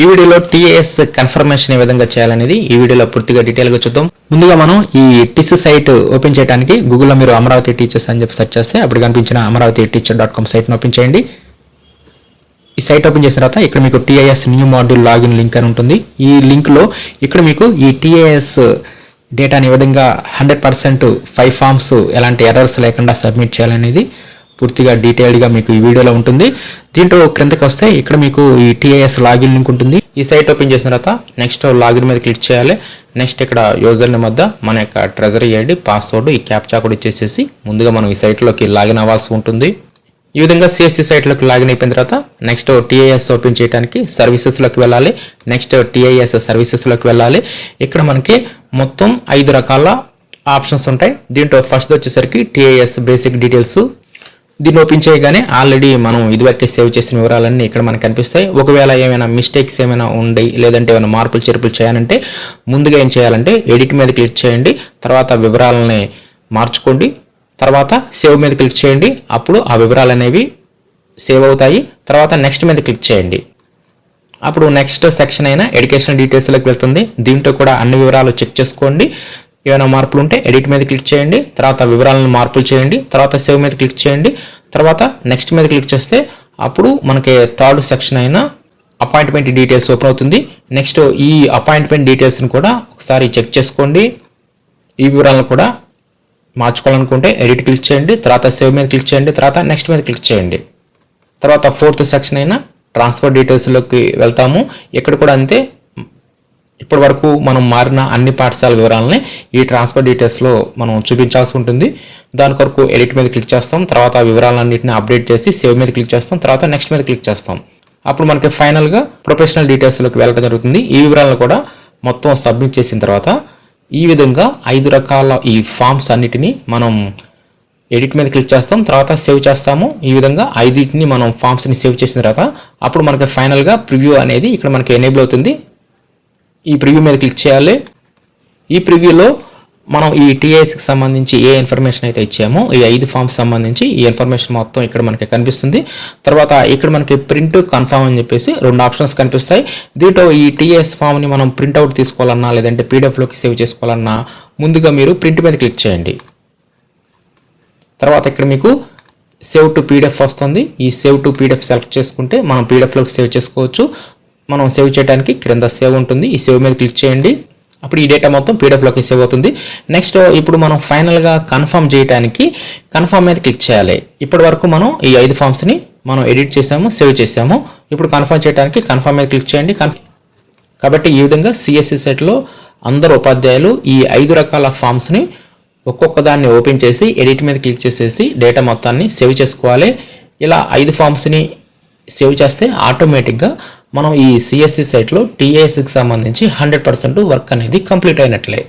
ఈ వీడియోలో TAS confirmation ఏ విధంగా చేయాలనేది ఈ వీడియోలో పూర్తిగా డీటెయిల్గా చూద్దాం. ముందుగా మనం ఈ టిస్ సైట్ ఓపెన్ చేయడానికి గూగుల్లో మీరు అమరావతి టీచర్స్ అని చెప్పి సెర్చ్ చేస్తే అప్పుడు కనిపించిన అమరావతి టీచర్ డాట్ కామ్ సైట్ని ఓపెన్ చేయండి. ఈ సైట్ ఓపెన్ చేసిన తర్వాత ఇక్కడ మీకు TIS new module login link అని ఉంటుంది. ఈ లింక్లో ఇక్కడ మీకు ఈ టీఐఎస్ డేటాని విధంగా హండ్రెడ్ పర్సెంట్ ఫైవ్ ఫామ్స్ ఎలాంటి ఎర్రర్స్ లేకుండా సబ్మిట్ చేయాలనేది పూర్తిగా డీటెయిల్డ్గా మీకు ఈ వీడియోలో ఉంటుంది. దీంట్లో క్రిందకి వస్తే ఇక్కడ మీకు ఈ టీఐఎస్ లాగిన్ లింక్ ఉంటుంది. ఈ సైట్ ఓపెన్ చేసిన తర్వాత నెక్స్ట్ లాగిన్ మీద క్లిక్ చేయాలి. నెక్స్ట్ ఇక్కడ యూజర్ నేమ్ వద్ద మన యొక్క ట్రెజరీ ఐడి పాస్వర్డ్ ఈ క్యాప్చా కూడా ఇచ్చేసేసి ముందుగా మనం ఈ సైట్లోకి లాగిన్ అవ్వాల్సి ఉంటుంది. ఈ విధంగా సిఎస్సి సైట్లోకి లాగిన్ అయిపోయిన తర్వాత నెక్స్ట్ టీఐఎస్ ఓపెన్ చేయడానికి సర్వీసెస్లోకి వెళ్ళాలి. నెక్స్ట్ టీఐఎస్ సర్వీసెస్లోకి వెళ్ళాలి. ఇక్కడ మనకి మొత్తం ఐదు రకాల ఆప్షన్స్ ఉంటాయి. దీంట్లో ఫస్ట్ వచ్చేసరికి టీఐఎస్ బేసిక్ డీటెయిల్స్ దీన్ని ఓపెన్ చేయగానే ఆల్రెడీ మనం ఇదివరకే సేవ్ చేసిన వివరాలన్నీ ఇక్కడ మనకు కనిపిస్తాయి. ఒకవేళ ఏమైనా మిస్టేక్స్ ఏమైనా ఉండి లేదంటే ఏమైనా మార్పులు చేర్పులు చేయాలంటే ముందుగా ఏం చేయాలంటే ఎడిట్ మీద క్లిక్ చేయండి. తర్వాత వివరాలని మార్చుకోండి. తర్వాత సేవ్ మీద క్లిక్ చేయండి. అప్పుడు ఆ వివరాలు అనేవి సేవ్ అవుతాయి. తర్వాత నెక్స్ట్ మీద క్లిక్ చేయండి. అప్పుడు నెక్స్ట్ సెక్షన్ అయిన ఎడ్యుకేషన్ డీటెయిల్స్లోకి వెళ్తుంది. దీంట్లో కూడా అన్ని వివరాలు చెక్ చేసుకోండి. ఏమైనా మార్పులు ఉంటే ఎడిట్ మీద క్లిక్ చేయండి తర్వాత వివరాలను మార్పులు చేయండి తర్వాత సేవ్ మీద క్లిక్ చేయండి తర్వాత నెక్స్ట్ మీద క్లిక్ చేస్తే అప్పుడు మనకి థర్డ్ సెక్షన్ అయిన అపాయింట్మెంట్ డీటెయిల్స్ ఓపెన్ అవుతుంది. నెక్స్ట్ ఈ అపాయింట్మెంట్ డీటెయిల్స్ని కూడా ఒకసారి చెక్ చేసుకోండి. ఈ వివరాలను కూడా మార్చుకోవాలనుకుంటే ఎడిట్ క్లిక్ చేయండి తర్వాత సేవ్ మీద క్లిక్ చేయండి తర్వాత నెక్స్ట్ మీద క్లిక్ చేయండి. తర్వాత ఫోర్త్ సెక్షన్ అయిన ట్రాన్స్ఫర్ డీటెయిల్స్లోకి వెళ్తాము. ఇక్కడ కూడా అంతే ఇప్పటి వరకు మనం మారిన అన్ని పాఠశాల వివరాలని ఈ ట్రాన్స్ఫర్ డీటెయిల్స్లో మనం చూపించాల్సి ఉంటుంది. దాని కొరకు ఎడిట్ మీద క్లిక్ చేస్తాం. తర్వాత ఆ వివరాలన్నింటిని అప్డేట్ చేసి సేవ్ మీద క్లిక్ చేస్తాం. తర్వాత నెక్స్ట్ మీద క్లిక్ చేస్తాం. అప్పుడు మనకి ఫైనల్గా ప్రొఫెషనల్ డీటెయిల్స్లోకి వెళ్ళడం జరుగుతుంది. ఈ వివరాలను కూడా మొత్తం సబ్మిట్ చేసిన తర్వాత ఈ విధంగా ఐదు రకాల ఈ ఫామ్స్ అన్నిటిని మనం ఎడిట్ మీద క్లిక్ చేస్తాం. తర్వాత సేవ్ చేస్తాము. ఈ విధంగా ఐదుటిని మనం ఫామ్స్ని సేవ్ చేసిన తర్వాత అప్పుడు మనకి ఫైనల్గా ప్రివ్యూ అనేది ఇక్కడ మనకి ఎనేబుల్ అవుతుంది. ఈ ప్రివ్యూ మీద క్లిక్ చేయాలి. ఈ ప్రివ్యూలో మనం ఈ టీఐఎస్కి సంబంధించి ఏ ఇన్ఫర్మేషన్ అయితే ఇచ్చామో ఈ ఐదు ఫామ్స్ సంబంధించి ఈ ఇన్ఫర్మేషన్ మొత్తం ఇక్కడ మనకి కనిపిస్తుంది. తర్వాత ఇక్కడ మనకి ప్రింట్ కన్ఫామ్ అని చెప్పేసి రెండు ఆప్షన్స్ కనిపిస్తాయి. దీంట్లో ఈ టీఎస్ ఫామ్ని మనం ప్రింట్అవుట్ తీసుకోవాలన్నా లేదంటే పీడిఎఫ్లోకి సేవ్ చేసుకోవాలన్నా ముందుగా మీరు ప్రింట్ మీద క్లిక్ చేయండి. తర్వాత ఇక్కడ మీకు సేవ్ టు పీడిఎఫ్ వస్తుంది. ఈ సేవ్ టు పీడిఎఫ్ సెలెక్ట్ చేసుకుంటే మనం పీడిఎఫ్లోకి సేవ్ చేసుకోవచ్చు. మనం సేవ్ చేయడానికి క్రింద సేవ్ ఉంటుంది. ఈ సేవ్ మీద క్లిక్ చేయండి. అప్పుడు ఈ డేటా మొత్తం పీడిఎఫ్లోకి సేవ్ అవుతుంది. నెక్స్ట్ ఇప్పుడు మనం ఫైనల్గా కన్ఫర్మ్ చేయడానికి కన్ఫర్మ్ మీద క్లిక్ చేయాలి. ఇప్పటి వరకు మనం ఈ ఐదు ఫామ్స్ని మనం ఎడిట్ చేసాము సేవ్ చేసాము. ఇప్పుడు కన్ఫర్మ్ చేయడానికి కన్ఫర్మ్ మీద క్లిక్ చేయండి. కాబట్టి ఈ విధంగా సిఎస్సి సెట్లో అందరు ఉపాధ్యాయులు ఈ ఐదు రకాల ఫామ్స్ని ఒక్కొక్క దాన్ని ఓపెన్ చేసి ఎడిట్ మీద క్లిక్ చేసేసి డేటా మొత్తాన్ని సేవ్ చేసుకోవాలి. ఇలా ఐదు ఫామ్స్ని సేవ్ చేస్తే ఆటోమేటిక్గా మనం ఈ సిఎస్సి సైట్లో టీఏఎస్కి సంబంధించి హండ్రెడ్ పర్సెంట్ వర్క్ అనేది కంప్లీట్ అయినట్లే.